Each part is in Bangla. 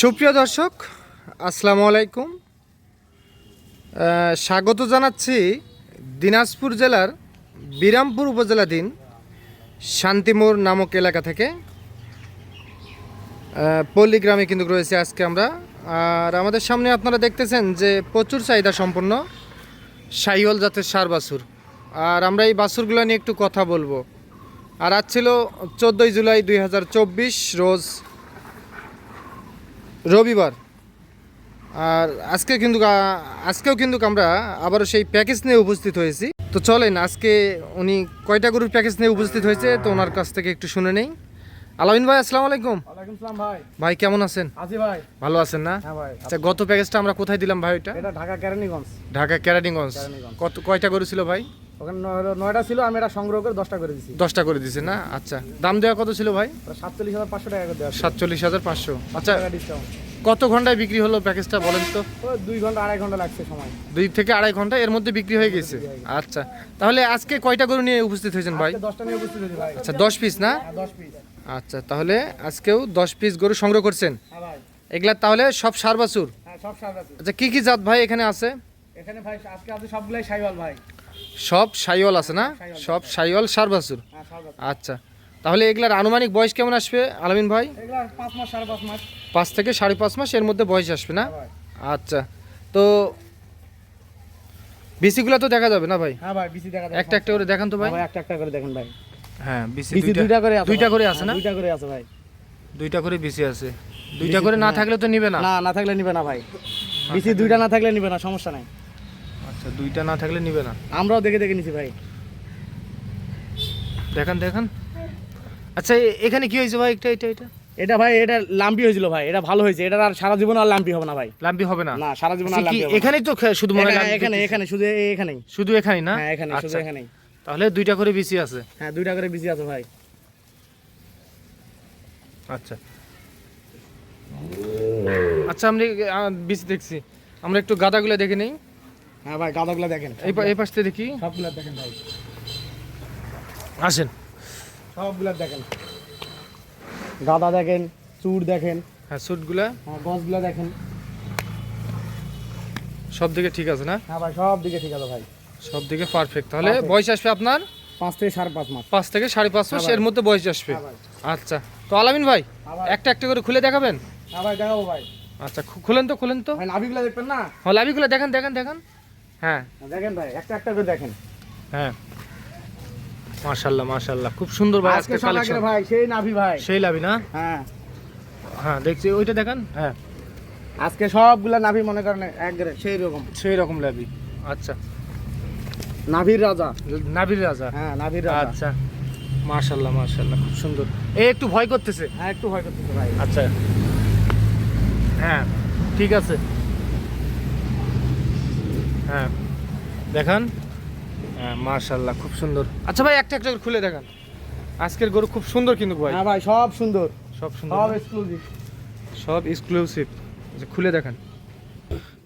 সুপ্রিয় দর্শক, আসসালামু আলাইকুম। স্বাগত জানাচ্ছি দিনাজপুর জেলার বিরামপুর উপজেলাধীন শান্তিমোড় নামক এলাকা থেকে। পল্লী গ্রামে কিন্তু রয়েছে আজকে আমরা। আর আমাদের সামনে আপনারা দেখতেছেন যে প্রচুর চাহিদা সম্পন্ন সাইওয়াল জাতের সার বাছুর। আর আমরা এই বাছুরগুলো নিয়ে একটু কথা বলব। আর আজ ছিল চোদ্দোই জুলাই দুই হাজার চব্বিশ, রোজ রবিবার। আর আজকে কিন্তু আজকেও কিন্তু আমরা আবারও সেই প্যাকেজ নিয়ে উপস্থিত হয়েছি। তো চলেন আজকে উনি কয়টা গরুর প্যাকেজ নিয়ে উপস্থিত হয়েছে তো ওনার কাছ থেকে একটু শুনে নেই। আলামিন ভাই আসসালামু আলাইকুম। ভাই। ভাই কেমন আছেন? আজি ভাই। ভালো আছেন না? হ্যাঁ ভাই আচ্ছা গত প্যাকেজটা আমরা কোথায় দিলাম ভাই এটা ঢাকা কেরানীগঞ্জ ঢাকা কেরানীগঞ্জ। কত কয়টা গরু ছিল ভাই? ওখানে নয়- নয়টা ছিল আমি এটা সংগ্রহ করে দশটা করে দিছি। দশটা করে দিছে না? আচ্ছা। দাম দেওয়া কত ছিল ভাই? সাতচল্লিশ হাজার পাঁচশো টাকা দেওয়া সাতচল্লিশ হাজার পাঁচশো। আচ্ছা কত ঘন্টায় বিক্রি হলো প্যাকেজটা বলেন তো? ও দুই ঘণ্টা আড়াই ঘণ্টা লাগছে সময়। দুই থেকে আড়াই ঘণ্টা এর মধ্যে বিক্রি হয়ে গেছে? আচ্ছা। তাহলে আজকে কয়টা গরু নিয়ে উপস্থিত হয়েছেন ভাই? দশটা নিয়ে উপস্থিত হয়েছি ভাই। আচ্ছা দশ পিস না? হ্যাঁ দশ পিস আচ্ছা তাহলে আজকেও দশ পিস গরু সংগ্রহ করছেন? হ্যাঁ এগুলা তাহলে সব সার বাছুর হ্যাঁ আচ্ছা কি কি জাত ভাই এখানে আছে? এখানে ভাই আজকে আছে সবগুলাই সাইওয়াল ভাই। সব সাইওয়াল আছে না? সব সাইওয়াল সার বাছুর হ্যাঁ আচ্ছা। তাহলে এগুলার আনুমানিক বয়স কেমন আসবে আলামিন ভাই? পাঁচ থেকে সাড়ে পাঁচ মাস এর মধ্যে বয়স আসবে না? আচ্ছা। তো বিসিগুলো তো দেখা যাবে না ভাই? হ্যাঁ ভাই বিসি দেখা একটা একটা করে দেখান তো ভাই। হ্যাঁ একটা একটা করে দেখেন ভাই। হ্যাঁ বিসি দুইটা করে আছে দুইটা করে আছে না? দুইটা করে আছে ভাই। দুইটা করে বিসি আছে। দুইটা করে না। থাকলে তো নিবে না। না না থাকলে নিবে না ভাই। বিসি দুইটা না থাকলে নিবে না সমস্যা নাই। আচ্ছা দুইটা না থাকলে নিবে না? আমরাও দেখে দেখে নিছি ভাই। দেখান দেখান। আচ্ছা এখানে কি হয়েছে ভাই? একটা এটা এটা? এটা ভাই এটা লাম্পি হয়েছিল ভাই এটা ভালো হয়েছে এটা আর সারা জীবন আর লাম্পি হবে না ভাই। লাম্বি হবে না? না সারা জীবন আর লাম্পি হবে। এখানেই তো শুধু মনে হয় এখানে এখানে শুধু এখানেই। শুধু এখানেই না? হ্যাঁ এখানে শুধু আচ্ছা। এখানেই। তাহলে দুইটা করে বিসি আছে? হ্যাঁ দুইটা করে বিজি আছে ভাই। আচ্ছা। আচ্ছা আমরা বিসি দেখছি। আমরা একটু গাদাগুলো দেখে নেই। হ্যাঁ ভাই গাদাগুলো দেখেন। এই পাশ থেকে দেখি। সবগুলো দেখেন ভাই। আসেন। সবগুলো দেখেন। গাদা দেখেন চুর দেখেন। হ্যাঁ স্যুটগুলা হ্যাঁ গছগুলো দেখেন। সব দিকে ঠিক আছে না? হ্যাঁ ভাই সব দিকে ঠিক আছে ভাই। সব দিকে পারফেক্ট তাহলে বয়স আসবে আপনার? পাঁচ থেকে সাড়ে পাঁচ মাস। পাঁচ থেকে সাড়ে পাঁচ মাস হ্যাঁ এর মধ্যে বয়স আসবে। হ্যাঁ আচ্ছা তো আলামিন ভাই হ্যাঁ একটা একটা করে খুলে দেখাবেন? হ্যাঁ ভাই দেখাবো ভাই। আচ্ছা খুলেন তো খুলেন তো। ভাই নাভিগুলো দেখবেন না? হ্যাঁ লাভিগুলো দেখেন দেখেন দেখান। হ্যাঁ। দেখেন ভাই একটা একটা করে দেখেন। হ্যাঁ। মাশাল্লাহ মাশাল্লাহ খুব সুন্দর ভাই আজকে কালেকশন ভাই সেই নাভি ভাই। সেই লাভি না? হ্যাঁ। হ্যাঁ দেখছি ওইটা দেখান। হ্যাঁ। আজকে সবগুলা নাভি মনে করেন একবারে সেই রকম। সেই রকম লাভি আচ্ছা। নাভির রাজা। নাভির রাজা? হ্যাঁ নাভির রাজা। আচ্ছা। মাশাল্লাহ মাশাল্লাহ খুব সুন্দর। এই একটু ভয় করতেছে। হ্যাঁ একটু ভয় করতেছে ভাই। আচ্ছা। হ্যাঁ ঠিক আছে। হ্যাঁ। দেখান। হ্যাঁ মাশাল্লাহ খুব সুন্দর। আচ্ছা ভাই একটা একটা খুলে দেখান। আজকের গরু খুব সুন্দর কিন্তু ভাই। হ্যাঁ ভাই সব সুন্দর। সব সুন্দর সব? এক্সক্লুসিভ সব এক্সক্লুসিভ খুলে দেখান।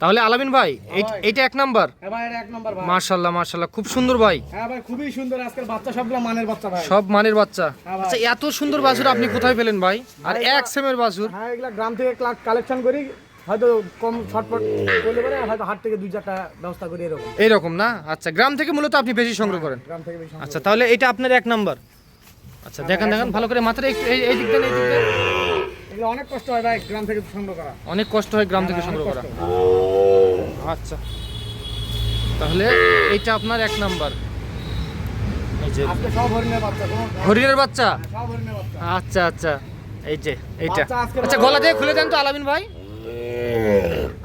তাহলে আলামিন ভাই এই- এইটা এক নাম্বার? হ্যাঁ ভাই এটা এক নম্বর ভাই। মাশাল্লাহ মাশাল্লাহ খুব সুন্দর ভাই। হ্যাঁ ভাই খুবই সুন্দর। আজকের বাচ্চা সবগুলো মানের বাচ্চা ভাই। সব মানের বাচ্চা। হ্যাঁ আচ্ছা এত সুন্দর বাছুর আপনি কোথায় পেলেন ভাই? আর এক সেমের বাছুর। হ্যাঁ এগুলা গ্রাম থেকে কালেকশন করি। হয়তো কম ছটপট করলে পারে হয়তো হাট থেকে দুই চারটা ব্যবস্থা করি এরকম। এইরকম না? আচ্ছা গ্রাম থেকে মূলত আপনি বেশি সংগ্রহ করেন? গ্রাম থেকে বেশি আচ্ছা তাহলে এটা আপনার এক নাম্বার। আচ্ছা দেখেন দেখেন ভালো করে মাথাটা একটু এই এই দিক দেন এই দিক দেন এগুলো অনেক কষ্ট হয় ভাই গ্রাম থেকে সংগ্রহ করা। অনেক কষ্ট হয় গ্রাম থেকে হ্যাঁ, সংগ্রহ অনেক করা আচ্ছা। তাহলে এইটা আপনার এক নাম্বার। হরিণের বাচ্চা আচ্ছা আচ্ছা এই যে এইটা আচ্ছা গলা দিয়ে খুলে দেন তো আলামিন ভাই।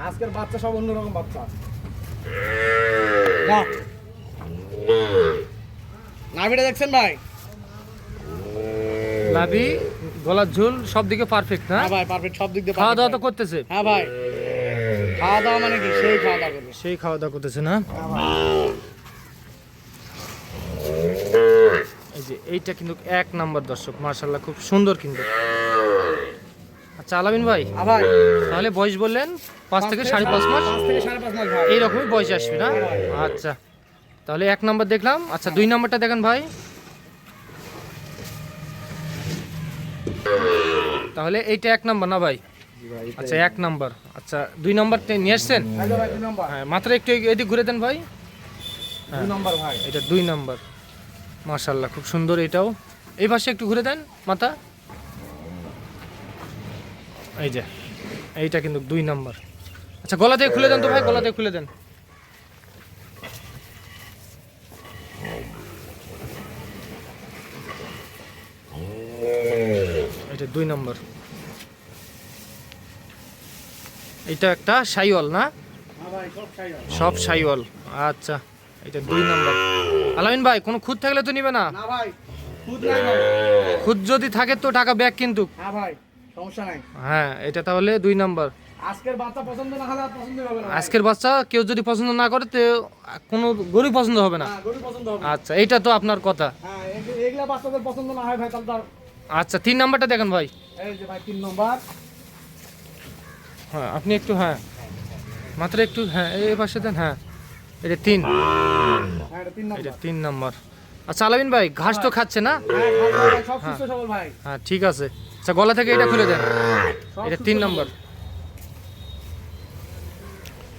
আজকের বাচ্চা সব অন্যরকম বাচ্চা। নাভিটা দেখছেন ভাই? লাভি গলার ঝুল সব দিকে পারফেক্ট না? হ্যাঁ ভাই পারফেক্ট সব দিক দিয়ে খাওয়া দাওয়া তো করতেছে। হ্যাঁ ভাই। খাওয়া দাওয়া মানে কি? সেই খাওয়া দাওয়া করবে। সেই খাওয়া দাওয়া করতেছে না? হ্যাঁ এই যে এইটা কিন্তু এক নাম্বার দর্শক মার্শাল্লাহ খুব সুন্দর কিন্তু। আচ্ছা আলামিন ভাই হ্যাঁ ভাই তাহলে বয়স বললেন পাঁচ থেকে সাড়ে পাঁচ মাস? এইরকমই বয়স আসবে না? আচ্ছা তাহলে এক নাম্বার দেখলাম। আচ্ছা দুই নাম্বারটা দেখেন ভাই। তাহলে এইটা এক নাম্বার না ভাই? আচ্ছা এক নাম্বার। আচ্ছা দুই নাম্বারটা নিয়ে আসছেন? এই যে ভাই দুই নম্বর। হ্যাঁ মাত্র একটু এদিক ঘুরে দেন ভাই। দুই নম্বর ভাই। এটা দুই নাম্বার। মাশাল্লাহ খুব সুন্দর এটাও। এই পাশে একটু ঘুরে দেন মাথা। এই যে এইটা কিন্তু দুই নাম্বার। আচ্ছা গলা দিয়ে খুলে দেন তো ভাই গলা দিয়ে খুলে দেন। এটা দুই নম্বর। এটা একটা সাইওয়াল না? সব সাইওয়াল। আচ্ছা এটা দুই নম্বর। আলামিন ভাই কোনো খুদ থাকলে তো নিবে না? খুদ খুদ যদি থাকে তো টাকা ব্যাক কিন্তু হ্যাঁ ভাই। সমস্যা নাই। হ্যাঁ এটা তাহলে দুই নাম্বার। আজকের বাচ্চা পছন্দ না হলে পছন্দ হবে না। আজকের বাচ্চা কেউ যদি পছন্দ না করে তো কোনো গরু পছন্দ হবে না। হ্যাঁ গরু পছন্দ হবে আচ্ছা এইটা তো আপনার কথা। হ্যাঁ এগুলা বাচ্চাদের পছন্দ না হয় ভাই তাহলে আচ্ছা তিন নাম্বারটা দেখেন ভাই। এই যে ভাই তিন নম্বর। হ্যাঁ আপনি একটু হ্যাঁ। মাত্র একটু হ্যাঁ এই পাশে দেন হ্যাঁ। এটা তিন। হ্যাঁ এটা তিন নম্বর। এটা আচ্ছা আলামিন ভাই ঘাস তো খাচ্ছে না? হ্যাঁ সবল ভাই। হ্যাঁ ঠিক আছে। আচ্ছা গলা থেকে এটা খুলে দেন। এটা তিন নম্বর।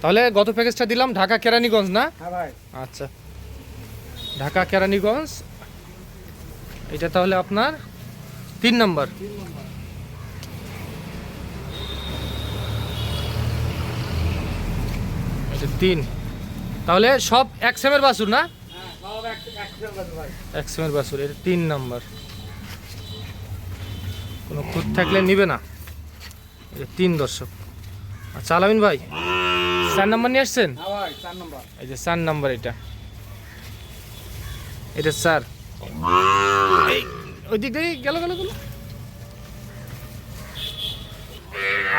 তাহলে গত প্যাকেজটা দিলাম ঢাকা কেরানীগঞ্জ না? হ্যাঁ আচ্ছা। ঢাকা কেরানীগঞ্জ এটা তাহলে আপনার তিন নম্বর। তিন এটা তিন। তাহলে সব এক সেমের বাসুর না? হ্যাঁ এক সেমের বাসুর এটা তিন নম্বর। কোনো খুঁত থাকলে নিবে না। এটা তিন দর্শক। আচ্ছা আলামিন ভাই চার নাম্বার নিয়ে আসছেন? হ্যাঁ চার এই যে চার নাম্বার এটা। এটা স্যার। ওই দিক দিয়ে গেল গেল গেল।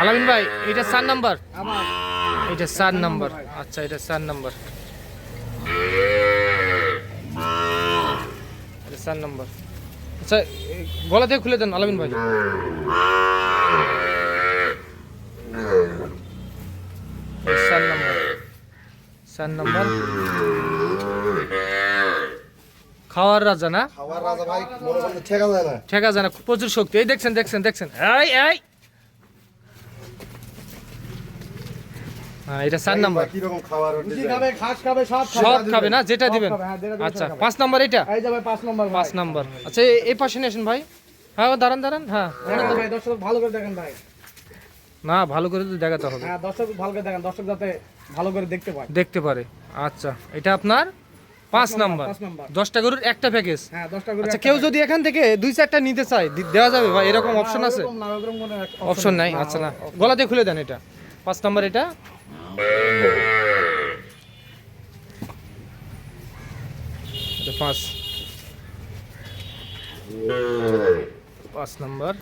আলামিন ভাই এটা চার নাম্বার? এটা চার নাম্বার। আচ্ছা এটা চার নাম্বার। এটা চার নাম্বার। আচ্ছা গলা থেকে খুলে দেন আলামিন ভাই। চার নম্বর চার নম্বর। খাওয়ার রাজা না? খাবার রাজা ভাই ঠেকা যায় না। ঠেকা যায় না প্রচুর শক্তি। এই দেখছেন দেখছেন দেখছেন। এই এই। হ্যাঁ এটা চার নাম্বার। কি রকম খাবার রুটি খাবে ঘাস খাবে সব খাবে সব খাবে না? যেটা দিবেন? খাবে, হ্যাঁ, যেটা দিবেন আচ্ছা পাঁচ নাম্বার এটা? এই যে পাঁচ নম্বর পাঁচ নাম্বার। আচ্ছা এই- পাশে নিয়ে আসেন ভাই। হ্যাঁ দাঁড়ান দাঁড়ান। হ্যাঁ। হ্যাঁ ভাই দর্শক ভালো করে দেখেন ভাই। না ভালো করে তো দেখাতে হবে। হ্যাঁ দর্শক ভালো করে দেখেন দর্শক যাতে ভালো করে দেখতে পায়। দেখতে পারে। আচ্ছা এটা আপনার পাঁচ নাম্বার দশটা গরুর একটা প্যাকেজ হ্যাঁ আচ্ছা কেউ যদি এখান থেকে দুই চারটা নিতে চায় দেওয়া যাবে ভাই এরকম অপশন আছে? অপশন নাই আচ্ছা না। option- গলা দিয়ে খুলে দেন এটা। পাঁচ নাম্বার এটা? পাঁচ পাঁচ নাম্বার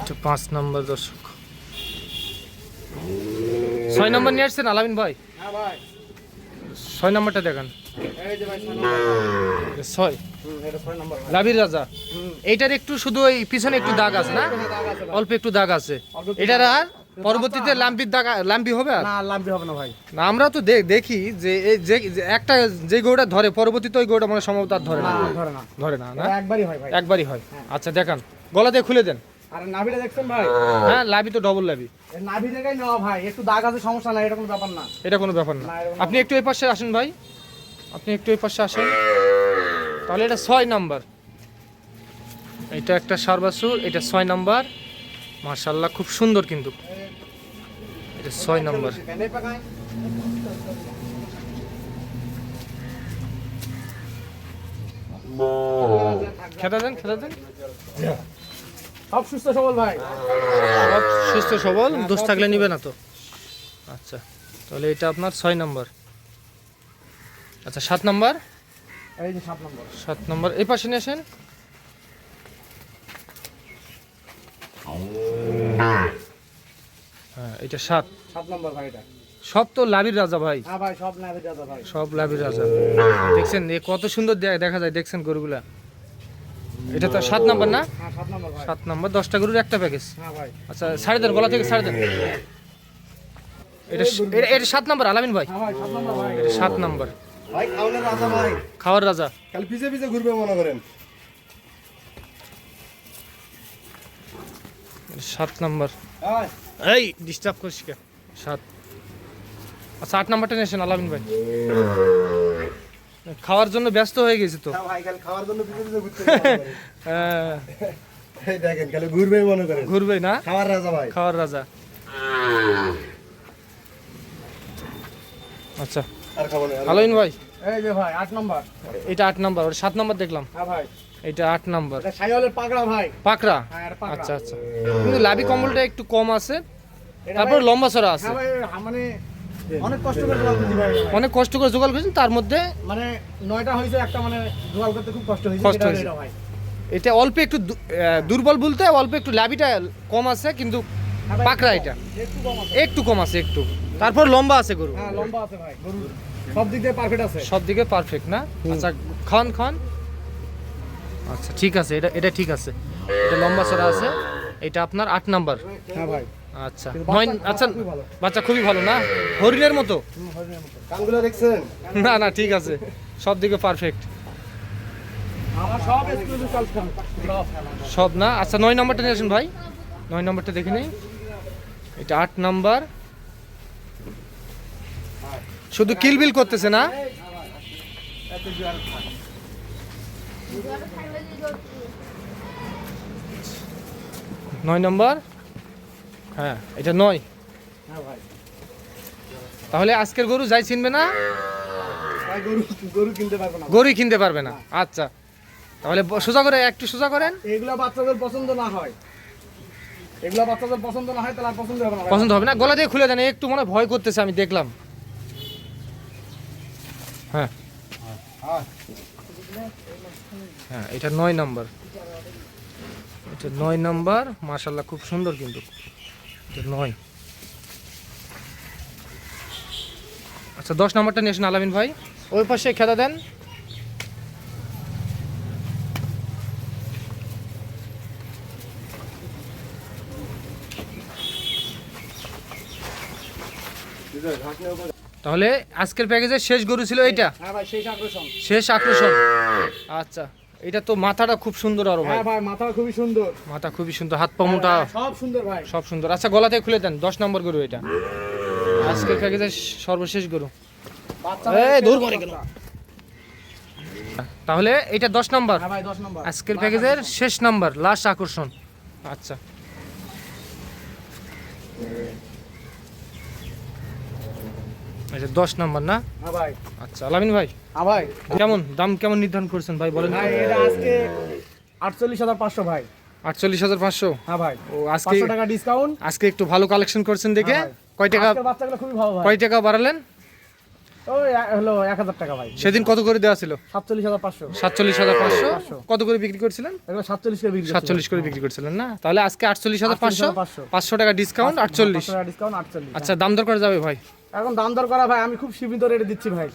এটা পাঁচ নাম্বার দর্শক ছয় নাম্বার নিয়ে আসছেন আলামিন ভাই ছয় নাম্বারটা দেখান ছয়। লাভির রাজা। এইটার একটু শুধু ওই পিছনে একটু দাগ আছে না। অল্প একটু দাগ আছে। এটার আর পরবর্তীতে লাম্বির দাগ লাম্বি হবে আর? না লাম্বি হবে না ভাই। না আমরা তো দেখি যে এই যে একটা যে গরুটা ধরে পরবর্তীতে ওই গরুটা মানে সম্ভবত আর ধরে না। ধরে না। ধরে না না? একবারই হয় ভাই। একবারই হয়। আচ্ছা দেখান। গলা দিয়ে খুলে দেন। আর নাভিটা দেখছেন ভাই? হ্যাঁ লাভি তো ডবল লাভি। নাভি জায়গায় নেওয়া ভাই। একটু দাগ আছে সমস্যা নাই এটা কোনো ব্যাপার না। এটা কোনো ব্যাপার না, আপনি একটু এই পাশে আসেন ভাই। আপনি একটু ওই পাশে আসেন। তাহলে এটা ছয় নাম্বার। এটা একটা সারবাসুর এটা ছয় নাম্বার। মার্শাল্লাহ খুব সুন্দর কিন্তু। এটা ছয় নাম্বার। খেতে দেন খেতে দেন। সব সুস্থ সবল ভাই। সব সুস্থ সবল দোষ থাকলে নিবে না তো। আচ্ছা তাহলে এটা আপনার ছয় নাম্বার। আচ্ছা সাত নাম্বার? এই যে সাত নম্বর। সাত নম্বর। এই পাশে নিয়ে আসেন। হ্যাঁ এটা সাত। সাত নম্বর ভাই এটা। সব তো লাভির রাজা ভাই। হ্যাঁ ভাই সব নাভি দাদা ভাই। সব লাভির রাজা। দেখছেন এ কত সুন্দর দেখা যায় দেখছেন গরুগুলা। এটা তো সাত নাম্বার না? হ্যাঁ সাত নম্বর দশটা গরুর একটা প্যাকেজ। হ্যাঁ আচ্ছা সাড়ে দেন গলা থেকে সাড়ে দেন। এটা এটা- সাত নাম্বার আলামিন ভাই। হ্যাঁ ভাই। এটা সাত নাম্বার। ভাই খাওয়ানোর রাজা ভাই। খাওয়ার রাজা। খালি পিছে পিছে ঘুরবে মনে করেন। সাত নাম্বার। হ্যাঁ এই ডিস্টার্ব করিস কে? সাত। আচ্ছা আট নাম্বারটা নিয়েছেন আলামিন ভাই। খাওয়ার জন্য ব্যস্ত হয়ে গেছি তো। খাওয়ার জন্য। হ্যাঁ, দেখেন খালি ঘুরবেই মনে করেন। ঘুরবে না? খাওয়ার রাজা ভাই। খাওয়ার রাজা। আচ্ছা। আর খাব না। আলামিন ভাই এই যে ভাই আট নম্বর। এটা আট নাম্বার ওটা সাত নাম্বার দেখলাম। হ্যাঁ ভাই। এটা আট নাম্বার। এটা সাইওয়ালের পাকড়া ভাই। পাকড়া? হ্যাঁ পাকড়া। আচ্ছা আচ্ছা। কিন্তু লাভি কম্বলটা একটু কম আছে। তারপর লম্বা চড়া আছে। হ্যাঁ ভাই হ্যাঁ, মানে অনেক কষ্ট করে জোগাড় করছি ভাই। অনেক কষ্ট করে জোগাড় করেছেন তার মধ্যে মানে নয়টা হয়েছে একটা মানে জোগাড় করতে খুব কষ্ট হয়েছে কষ্ট হয়েছে। এটা অল্প একটু দুর্বল বলতে অল্প একটু লাভিটা কম আছে কিন্তু হ্যাঁ পাকড়া এটা। একটু কম আছে একটু। তারপর লম্বা আছে গরু। হ্যাঁ লম্বা আছে ভাই গরু সব দিক দিয়ে পারফেক্ট আছে। সব দিকে পারফেক্ট না? আচ্ছা খান খান। আচ্ছা ঠিক আছে এটা এটা ঠিক আছে। এটা লম্বা চড়া আছে। এটা আপনার আট নাম্বার। হ্যাঁ ভাই। আচ্ছা নয় আচ্ছা বাচ্চা খুবই ভালো। না? হরিণের মতো। কানগুলো দেখছেন? না না ঠিক আছে। সব দিকে পারফেক্ট আমার সব না? আচ্ছা নয় নম্বরটা নিয়ে আসুন ভাই। নয় নম্বরটা দেখে নিই। এটা আট নাম্বার। শুধু কিলবিল করতেছে না? নয় নম্বর? হ্যাঁ এটা নয়। ভাই তাহলে আজকের গরু যাই চিনবে না? গরু গরু কিনতে পারব না। গরুই কিনতে পারবে না আচ্ছা। তাহলে সোজা করে একটু সোজা করেন। এগুলা বাচ্চাদের পছন্দ না হয়। এগুলা বাচ্চাদের পছন্দ না হয় তাহলে পছন্দ হবে না। পছন্দ হবে না। গলা দিয়ে খুলে দেন একটু মনে হয় ভয় করতেছে আমি দেখলাম। হ্যাঁ। হ্যাঁ এটা নয় নাম্বার। এটা নয় নাম্বার মাশাল্লাহ খুব সুন্দর কিন্তু। এটা নয়। আচ্ছা দশ নাম্বারটা নিয়েছেন আলামিন ভাই। ওই পাশে খেদা দেন। তাহলে আজকের প্যাকেজের শেষ গরু ছিল এইটা? হ্যাঁ শেষ আকর্ষণ। আচ্ছা এটা তো মাথাটা খুব সুন্দর আরও ভাই। হ্যাঁ ভাই মাথা খুবই সুন্দর। মাথা খুবই সুন্দর হাত পা মোটা। হ্যাঁ, সব সুন্দর ভাই। সব সুন্দর। আচ্ছা গলাতে খুলে দেন দশ নম্বর গরু এটা। আজকের প্যাকেজের সর্বশেষ গরু। এই, দূর করে কেন? তাহলে এটা দশ নম্বর। হ্যাঁ ভাই দশ নম্বর। আজকের প্যাকেজের শেষ নাম্বার লাস্ট আকর্ষণ। আচ্ছা। আচ্ছা দশ নাম্বার না? হ্যাঁ ভাই। আচ্ছা আলামিন ভাই হ্যাঁ ভাই। কেমন? দাম কেমন নির্ধারণ করছেন ভাই বলেন। ভাই এটা আজকে আটচল্লিশ হাজার পাঁচশো ভাই। আটচল্লিশ হাজার পাঁচশো? হ্যাঁ ভাই। ও আজকে টাকা ডিসকাউন্ট আজকে একটু ভালো কালেকশন করছেন দেখে? কয় টাকা বাচ্চাগুলো খুবই ভালো কয় টাকা বাড়ালেন? সেদিন কত করে দেওয়া ছিল? সাতচল্লিশ হাজার পাঁচশো। সাতচল্লিশ হাজার পাঁচশো? পাঁচশো। কত করে বিক্রি করছিলেন? সাতচল্লিশ করে বিক্রি সাতচল্লিশ করে বিক্রি করছিলেন না? তাহলে আজকে আটচল্লিশ হাজার পাঁচশো? 48,500 পাঁচশো টাকা ডিসকাউন্ট আটচল্লিশ। ডিসকাউন্ট আটচল্লিশ। আচ্ছা দাম দর করা যাবে ভাই? এখন দাম দর করা ভাই আমি খুব সীমিত রেটে দিচ্ছি ভাই।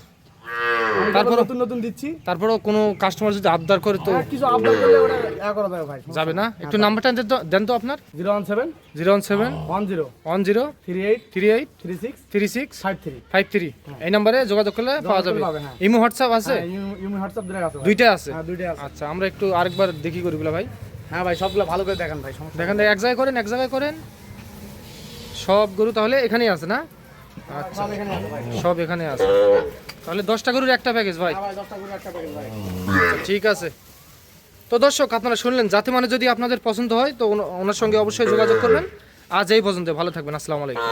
তারপর- নতুন নতুন দিচ্ছি। তারপরেও কোনো কাস্টমার যদি আবদার করে তো কিছু আপডেট করলে ওটা এ করা যাবে ভাই যাবে না? একটু নাম্বারটা দেন তো- দেন তো আপনার। Zero one seven zero one seven one zero one zero three eight three eight three six three six five three. Five three. এই নাম্বারে যোগাযোগ করলে পাওয়া যাবে। হ্যাঁ। ইমো হোয়াটসঅ্যাপ আছে? ইউমি হোয়াটসঅ্যাপ দিলে আছে দুইটা আছে? হ্যাঁ আচ্ছা আমরা একটু আরেকবার দেখি গরুগুলো ভাই। হ্যাঁ ভাই সবগুলো ভালো করে দেখান ভাই দেখেন এক জায়গায় করেন এক জায়গায় করেন। সব গরু তাহলে এখানেই আছে না? আচ্ছা। সব এখানে আছে। তাহলে দশটা গরুর একটা প্যাকেজ ভাই। হ্যাঁ ভাই ঠিক আছে। তো দর্শক আপনারা শুনলেন যাতে মানে যদি আপনাদের পছন্দ হয় তো ওনার সঙ্গে অবশ্যই যোগাযোগ করবেন। আজ এই পর্যন্ত ভালো থাকবেন আসসালামু আলাইকুম।